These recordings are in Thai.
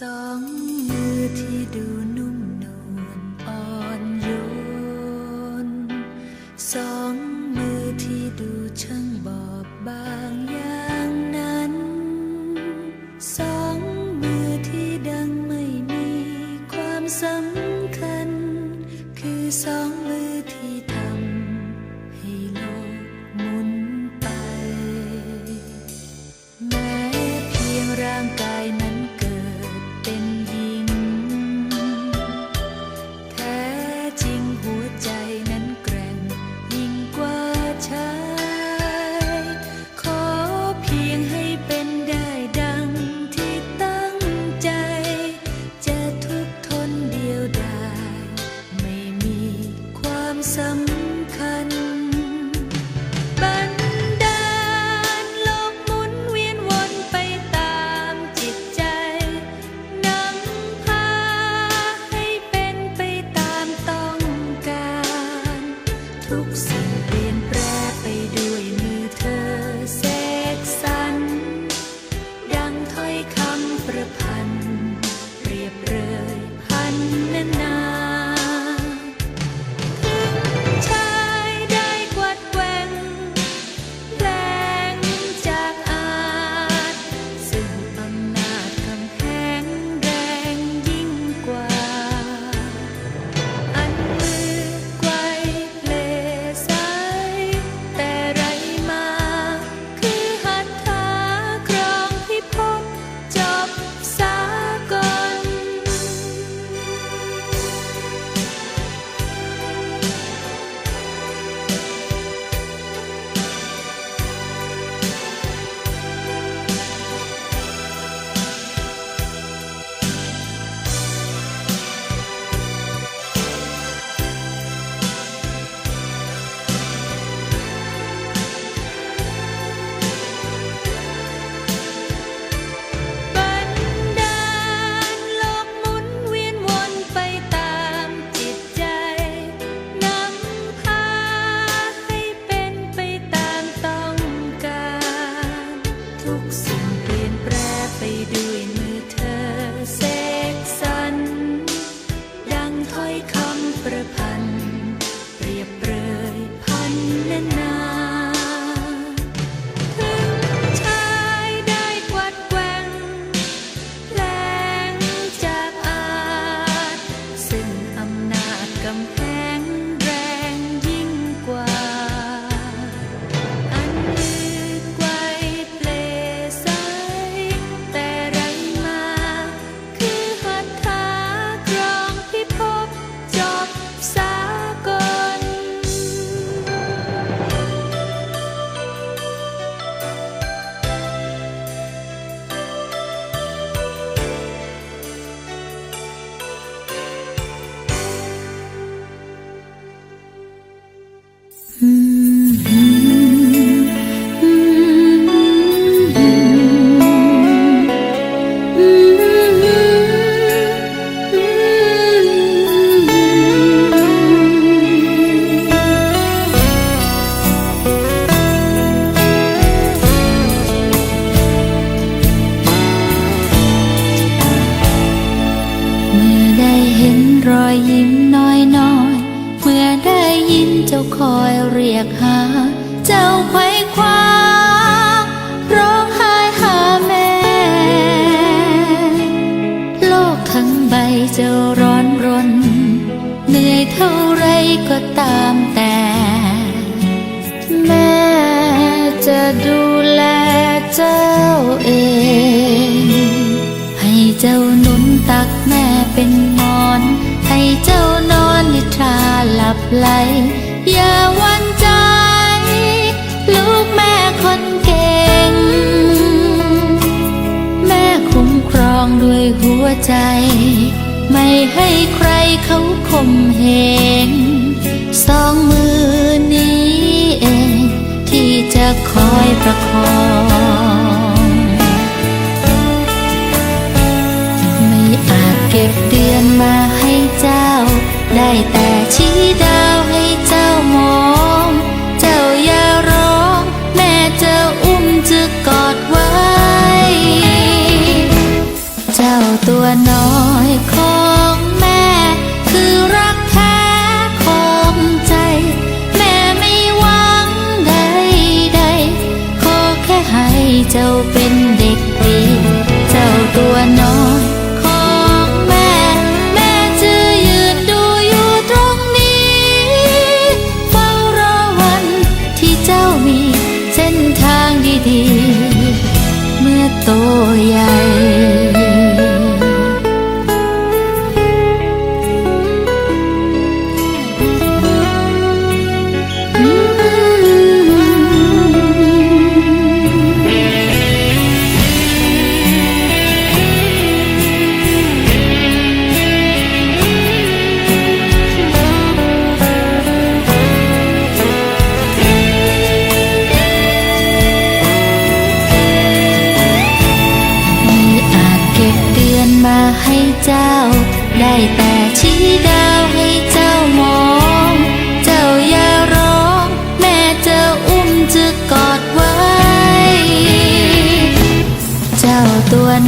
สองมือที่ดูนุ่มนวลอ่อนโยน สองมือที่ดูช่างบอบบางอย่างนั้น สองมือที่ดังไม่มีความสำคัญ คือสองมือที่ทำให้โลกหมุนไป แม้เพียงร่างกาย คอยเรียกหา เจ้าไขว้คว้าร้องไห้หาแม่ โลกทั้งใบจะร้อนรน เหนื่อยเท่าไรก็ตามแต่ แม่จะดูแลเจ้าเอง ให้เจ้าหนุนตักแม่เป็นหมอน ให้เจ้านอนนิทราหลับไหล อย่าหวันใจ ลูกแม่คนเก่ง แม่คุ้มครองด้วยหัวใจ ไม่ให้ใครเขาข่มเหงสองมือนี้เอง ที่จะคอยประคองไม่อาจเก็บเดือนมาให้เจ้า ได้แต่ชี้ดา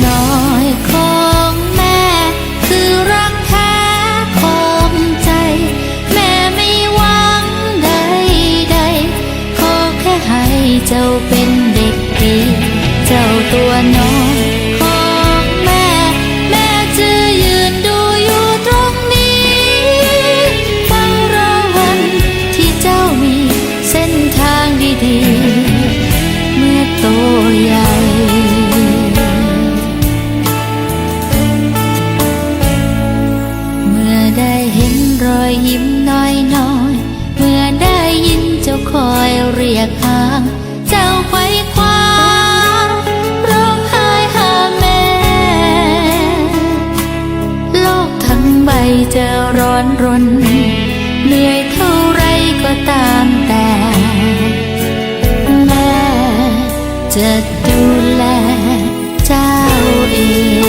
น้อยของแม่ คือรักแท้ของใจ แม่ไม่หวังใดใดขอแค่ให้เจ้าเป็นเด็กดี เจ้าตัวน้อย จะร้อนรน เหนื่อยเท่าไรก็ตามแต่ แม่จะดูแลเจ้าเอง